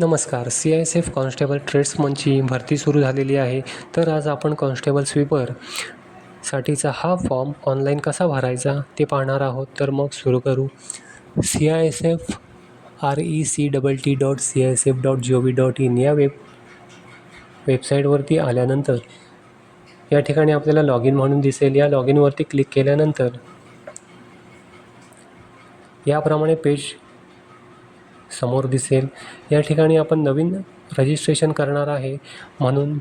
नमस्कार. C I S F constable ट्रेड्समनची भरती सुरू झालेली आहे. तर आज आपण कॉन्स्टेबल स्वीपर साठीचा हा फॉर्म ऑनलाईन कसा भरायचा ते पाहणार आहोत. तर मग सुरू करू. C I S F R E C double T dot C I S F dot G O V dot in या वेब वेबसाईटवरती आल्यानंतर या ठिकाणी आपल्याला लॉग इन म्हणून दिसेल. या लॉग इनवरती क्लिक केल्यानंतर याप्रमाणे पेज समोर दिसेल. या ठिकाणी आपण नवीन रजिस्ट्रेशन करणार आहे. म्हणून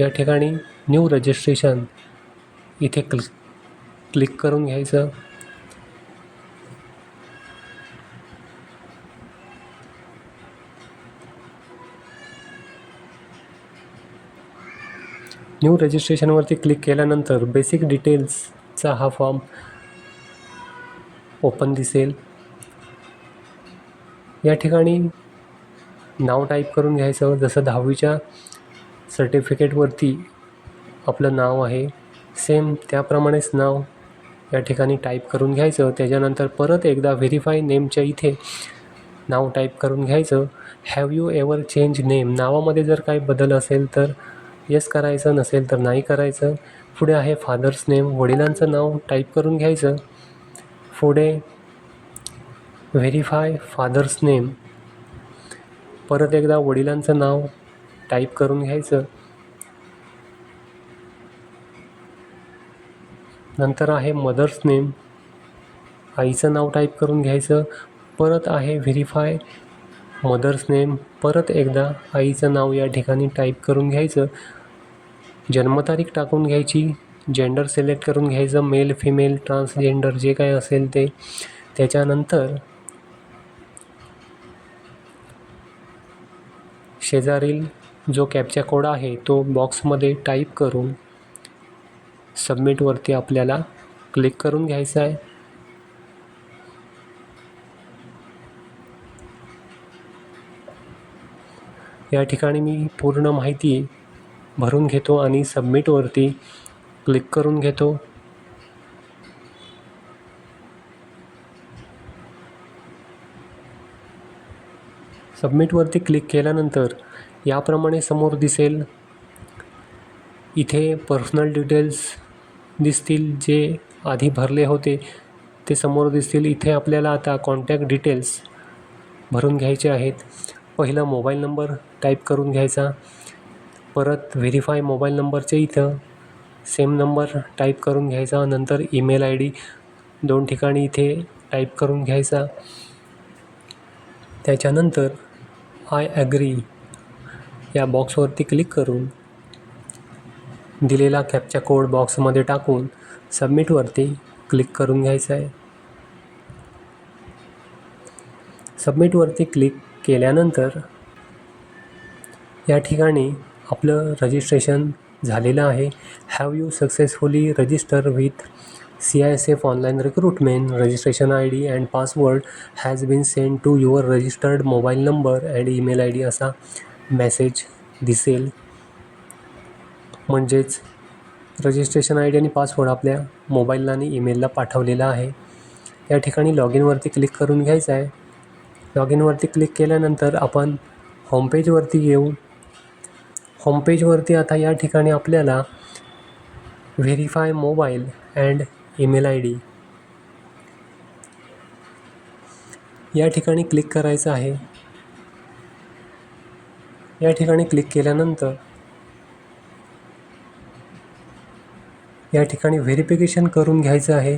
या ठिकाणी न्यू रजिस्ट्रेशन इथे क्लिक क्लिक करून घ्यायचं. न्यू रजिस्ट्रेशनवरती क्लिक केल्यानंतर बेसिक डिटेल्सचा हा फॉर्म ओपन दिसेल. या ठिकाणी नाव टाईप करून घ्यायचं. जसं दहावीच्या सर्टिफिकेटवरती आपलं नाव आहे सेम त्याप्रमाणेच नाव या ठिकाणी टाईप करून घ्यायचं. त्याच्यानंतर परत एकदा व्हेरीफाय नेमच्या इथे नाव टाईप करून घ्यायचं. Have you ever change name नावामध्ये जर काही बदल असेल तर येस करायचं नसेल तर नाही करायचं. पुढे आहे फादर्स नेम वडिलांचं नाव टाईप करून घ्यायचं. पुढे व्हेरीफाय फादर्स नेम परत एकदा वडिलांचं नाव टाईप करून घ्यायचं. नंतर आहे मदर्स नेम आईचं नाव टाईप करून घ्यायचं. परत आहे व्हेरीफाय मदर्स नेम परत एकदा आईचं नाव या ठिकाणी टाईप करून घ्यायचं. जन्मतारीख टाकून घ्यायची. जेंडर सिलेक्ट करून घ्यायचं. मेल फिमेल ट्रान्सजेंडर जे काय असेल ते. त्याच्यानंतर शेजारील जो कॅपचा कोड आहे तो बॉक्समध्ये टाईप करून सबमिटवरती आपल्याला क्लिक करून घ्यायचं आहे. या ठिकाणी मी पूर्ण माहिती भरून घेतो आणि सबमिटवरती क्लिक करून घेतो. सबमिटवरती क्लिक केल्यानंतर याप्रमाणे समोर दिसेल. इथे पर्सनल डिटेल्स दिसतील जे आधी भरले होते. ते समोर दिसतील. इथे आपल्याला आता कॉन्टॅक्ट डिटेल्स भरून घ्यायचे आहेत. पहिला मोबाईल नंबर टाईप करून घ्यायचा. परत व्हेरीफाय मोबाईल नंबरचे इथं सेम नंबर टाईप करून घ्यायचा. नंतर ईमेल आय डी दोन ठिकाणी इथे टाईप करून घ्यायचा. त्याच्यानंतर आय ॲग्री या बॉक्सवरती क्लिक करून दिलेला कॅपचा कोड बॉक्समध्ये टाकून सबमिटवरती क्लिक करून घ्यायचं आहे. सबमिटवरती क्लिक केल्यानंतर या ठिकाणी आपलं रजिस्ट्रेशन झालेलं आहे. Have you successfully register with C I S F online recruitment registration I D and password has been send to your registered mobile number and email I D असा मेसेज दिसेल. म्हणजेच registration I D आणि password आपल्या मोबाईलला आणि ईमेलला पाठवलेला आहे. या ठिकाणी लॉग इनवरती क्लिक करून घ्यायचं आहे. लॉग इनवरती क्लिक केल्यानंतर आपण होमपेजवरती येऊ. होमपेजवरती आता या ठिकाणी आपल्याला verify mobile and email I D. या ठिकाणी क्लिक करायचं आहे. या ठिकाणी क्लिक केल्यानंतर या ठिकाणी व्हेरिफिकेशन करून घ्यायचं आहे.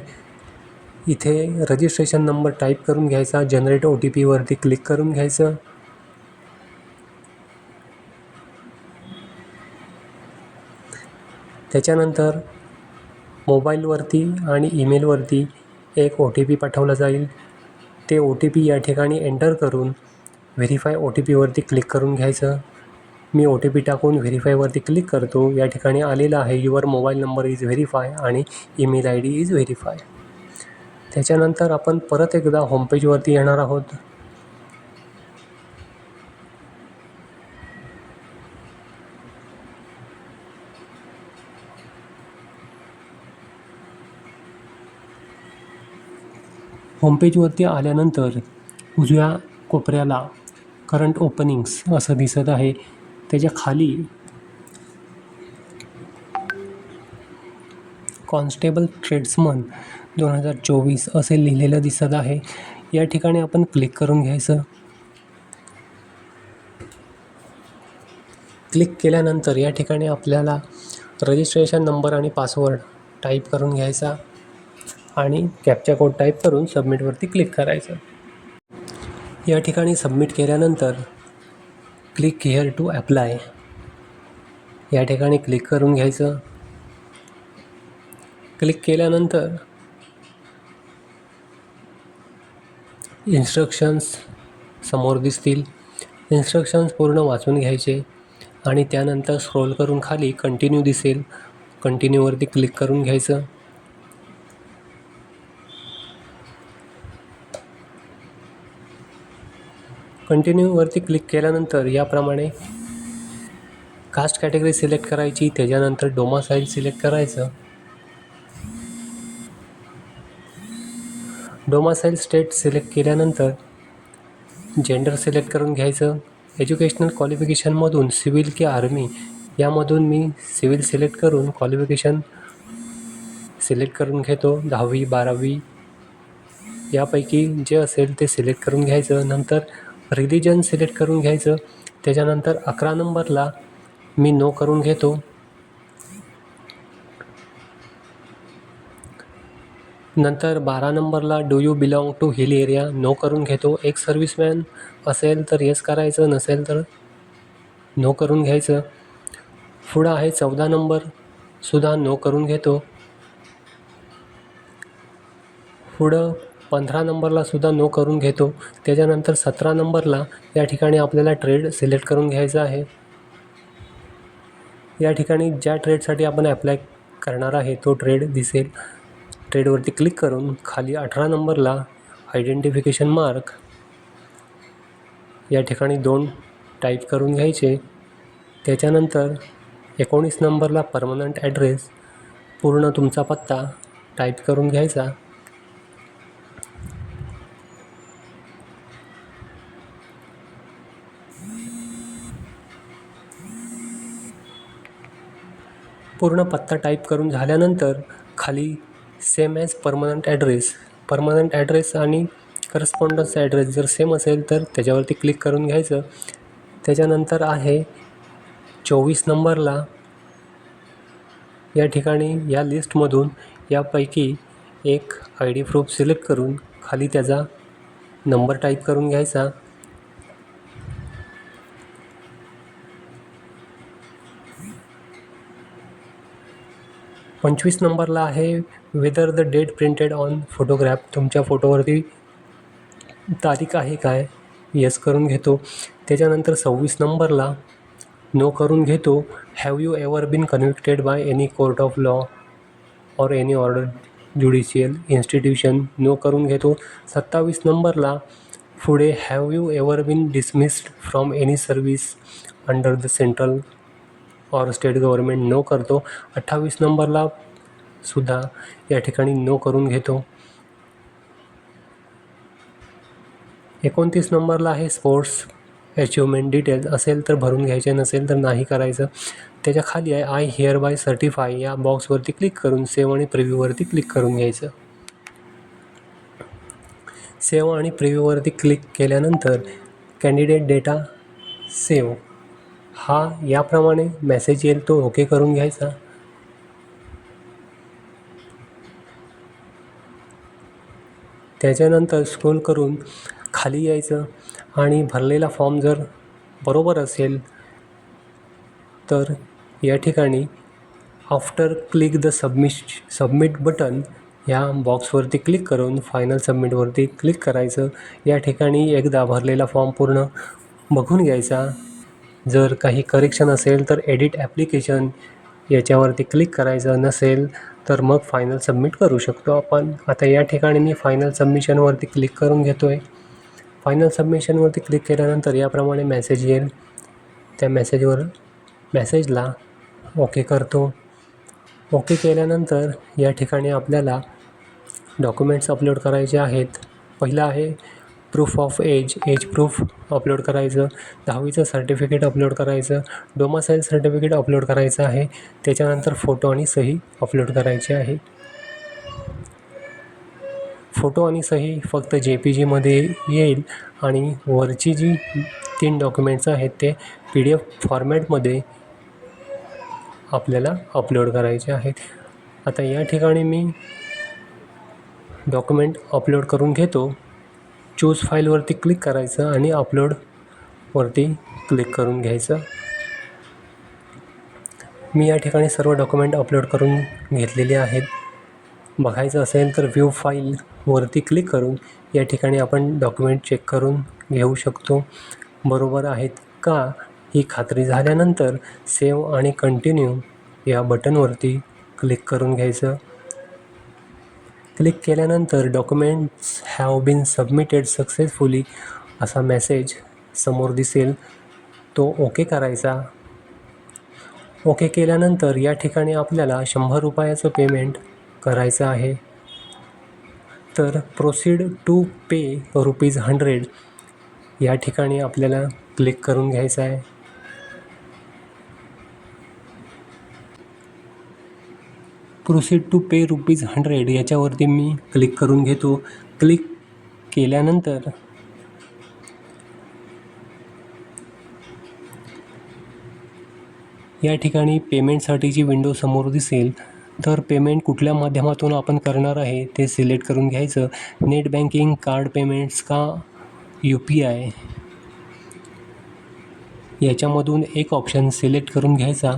इथे रजिस्ट्रेशन नंबर टाईप करून घ्यायचा जनरेट ओ टी पीवरती क्लिक करून घ्यायचं. त्याच्यानंतर मोबाईलवरती आणि ईमेलवरती एक ओ टी पी पाठवला जाईल. ते ओ टी पी या ठिकाणी एंटर करून व्हेरीफाय ओ टी पीवरती क्लिक करून घ्यायचं. मी ओ टी पी टाकून व्हेरीफायवरती क्लिक करतो. या ठिकाणी आलेलं आहे your mobile number is verify आणि email I D is verify त्याच्यानंतर आपण परत एकदा होमपेजवरती येणार आहोत. होमपेजवरती आल्यानंतर उजव्या कोपऱ्याला करंट ओपनिंग्स असं दिसत आहे. त्याच्याखाली कॉन्स्टेबल ट्रेड्समन दोन हजार चोवीस असे लिहिलेलं दिसत आहे. या ठिकाणी आपण क्लिक करून घ्यायचं. क्लिक केल्यानंतर या ठिकाणी आपल्याला रजिस्ट्रेशन नंबर आणि पासवर्ड टाईप करून घ्यायचा. आणि कॅपचा कोड टाईप करून सबमिटवरती क्लिक करायचं. या ठिकाणी सबमिट केल्यानंतर क्लिक हिअर टू ॲप्लाय या ठिकाणी क्लिक करून घ्यायचं. क्लिक केल्यानंतर इन्स्ट्रक्शन्स समोर दिसतील. इन्स्ट्रक्शन्स पूर्ण वाचून घ्यायचे आणि त्यानंतर स्क्रोल करून खाली कंटिन्यू दिसेल. कंटिन्यूवरती क्लिक करून घ्यायचं. कंटिन्यूवरती क्लिक केल्यानंतर याप्रमाणे कास्ट कॅटेगरी सिलेक्ट करायची त्याच्यानंतर डोमासाईल सिलेक्ट करायचं. डोमासाईल स्टेट सिलेक्ट केल्यानंतर जेंडर सिलेक्ट करून घ्यायचं. एज्युकेशनल क्वालिफिकेशनमधून सिव्हिल की आर्मी यामधून मी सिव्हिल सिलेक्ट करून क्वालिफिकेशन सिलेक्ट करून घेतो. दहावी बारावी यापैकी जे असेल ते सिलेक्ट करून घ्यायचं. नंतर रिलिजन सिलेक्ट करून घ्यायचं. त्याच्यानंतर अकरा नंबरला मी नो करून घेतो. नंतर बारा नंबरला do you belong to hill area no करून घेतो. एक सर्व्हिसमॅन असेल तर येस करायचं नसेल तर नो करून घ्यायचं. पुढं आहे चौदा नंबरसुद्धा नो करून घेतो. पुढं पंधरा नंबरला सुद्धा नो करून घेतो. त्याच्यानंतर सतरा नंबरला या ठिकाणी आपल्याला ट्रेड सिलेक्ट करून घ्यायचा आहे. या ठिकाणी ज्या ट्रेडसाठी आपण ॲप्लाय करणार आहे तो ट्रेड दिसेल. ट्रेडवरती क्लिक करून खाली अठरा नंबरला आयडेंटिफिकेशन मार्क या ठिकाणी दोन टाईप करून घ्यायचे. त्याच्यानंतर एकोणीस नंबरला परमनंट ॲड्रेस पूर्ण तुमचा पत्ता टाईप करून घ्यायचा. पूर्ण पत्ता टाईप करून झाल्यानंतर खाली same as permanent address permanent address आणि करस्पॉन्डन्स ॲड्रेस जर सेम असेल तर त्याच्यावरती क्लिक करून घ्यायचं. त्याच्यानंतर आहे चोवीस नंबरला या ठिकाणी या लिस्टमधून यापैकी एक आय डी प्रूफ सिलेक्ट करून खाली त्याचा नंबर टाईप करून घ्यायचा. पंचवीस नंबरला आहे whether the date printed on photograph तुमच्या फोटोवरती तारीख आहे काय? येस करून घेतो. त्याच्यानंतर सव्वीस नंबरला नो करून घेतो. Have you ever been convicted by any court of law or any order judicial institution no करून घेतो. सत्तावीस नंबरला पुढे have you ever been dismissed from any service under the central or state government no करतो. अठ्ठावीस नंबरला सुद्धा या ठिकाणी नो करून घेतो. एकोणतीस नंबरला आहे स्पोर्ट्स. अचिव्हमेंट डिटेल्स असेल तर भरून घ्यायचे नसेल तर नाही करायचं. त्याच्याखाली आहे आय हिअर बाय सर्टिफाय या बॉक्सवरती क्लिक करून सेव्ह आणि प्रिव्ह्यूवरती क्लिक करून घ्यायचं. सेव्ह आणि प्रिव्ह्यूवरती क्लिक केल्यानंतर कॅन्डिडेट डेटा सेव्ह हा याप्रमाणे मेसेज येईल तो ओके करून घ्यायचा. त्याच्यानंतर स्क्रोल करून खाली यायचं आणि भरलेला फॉर्म जर बरोबर असेल तर या ठिकाणी after click the submit submit button ह्या बॉक्सवरती क्लिक करून फायनल सबमिटवरती क्लिक करायचं. या ठिकाणी एकदा भरलेला फॉर्म पूर्ण बघून घ्यायचा. जर काही करेक्शन असेल तर एडिट ॲप्लिकेशन याच्यावरती क्लिक करायचं नसेल तर मग फायनल सबमिट करू शकतो आपण. आता या ठिकाणी मी फायनल सबमिशनवरती क्लिक करून घेतो आहे फायनल सबमिशनवरती क्लिक केल्यानंतर याप्रमाणे मेसेज येईल. त्या मेसेजवर मेसेजला ओके करतो. ओके केल्यानंतर या ठिकाणी आपल्याला डॉक्युमेंट्स अपलोड करायचे आहेत. पहिलं आहे proof of age age proof upload करायचं दहावीचं सर्टिफिकेट अपलोड करायचं डोमासाईल सर्टिफिकेट अपलोड करायचं आहे. त्याच्यानंतर फोटो आणि सही अपलोड करायची आहे. फोटो आणि सही फक्त जे पी जीमध्ये येईल आणि वरची जी तीन डॉक्युमेंट्स आहेत ते पी डी एफ फॉर्मॅटमध्ये आपल्याला अपलोड करायचे आहेत. आता या ठिकाणी मी डॉक्युमेंट अपलोड करून घेतो. चूज फाईलवरती क्लिक करायचं आणि अपलोडवरती क्लिक करून घ्यायचं. मी या ठिकाणी सर्व डॉक्युमेंट अपलोड करून घेतलेले आहेत. बघायचं असेल तर व्ह्यू फाईलवरती क्लिक करून या ठिकाणी आपण डॉक्युमेंट चेक करून घेऊ शकतो. बरोबर आहेत का? ही खात्री झाल्यानंतर सेव्ह आणि कंटिन्यू या बटनवरती क्लिक करून घ्यायचं. क्लिक केल्यानंतर documents have been submitted successfully असा मेसेज समोर दिसेल. तो ओके करायचा. ओके केल्यानंतर या ठिकाणी आपल्याला शंभर रुपयाचं पेमेंट करायचं आहे. तर proceed to pay rupees hundred या ठिकाणी आपल्याला क्लिक करून घ्यायचं आहे. Proceed to pay rupees hundred याच्यावरती मी क्लिक करून घेतो. क्लिक केल्यानंतर या ठिकाणी पेमेंटसाठीची विंडो समोर दिसेल. तर पेमेंट कुठल्या माध्यमातून आपण करणार आहे ते सिलेक्ट करून घ्यायचं. नेट बँकिंग कार्ड पेमेंट्स का यू पी आय याच्यामधून एक ऑप्शन सिलेक्ट करून घ्यायचा.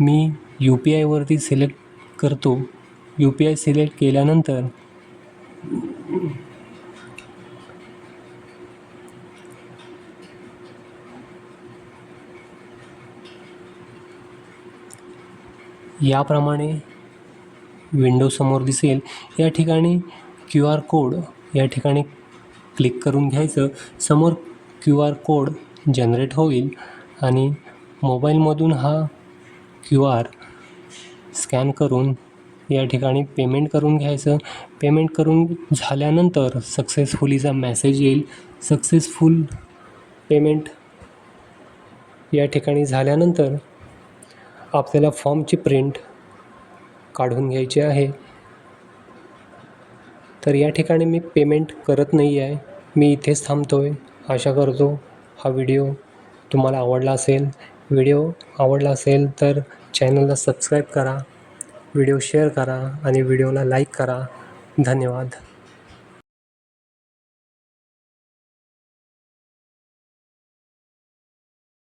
मी यू पी आयवरती सिलेक्ट करतो. यू पी आय सिलेक्ट केल्यानंतर याप्रमाणे विंडो समोर दिसेल. या ठिकाणी क्यू आर कोड या ठिकाणी क्लिक करून घ्यायचं. समोर क्यू आर कोड जनरेट होईल आणि मोबाईलमधून हा क्यू आर स्कॅन करून या ठिकाणी पेमेंट करून घ्यायचं. पेमेंट करून झाल्यानंतर सक्सेसफुलीचा मॅसेज येईल. सक्सेसफुल पेमेंट या ठिकाणी झाल्यानंतर आपल्याला फॉर्मची प्रिंट काढून घ्यायची आहे. तर या ठिकाणी मी पेमेंट करत नाही आहे. मी इथेच थांबतो आहे आशा करतो हा व्हिडिओ तुम्हाला आवडला असेल. व्हिडिओ आवडला असेल तर चॅनलला सबस्क्राईब करा व्हिडिओ शेअर करा आणि व्हिडिओला लाईक करा. धन्यवाद.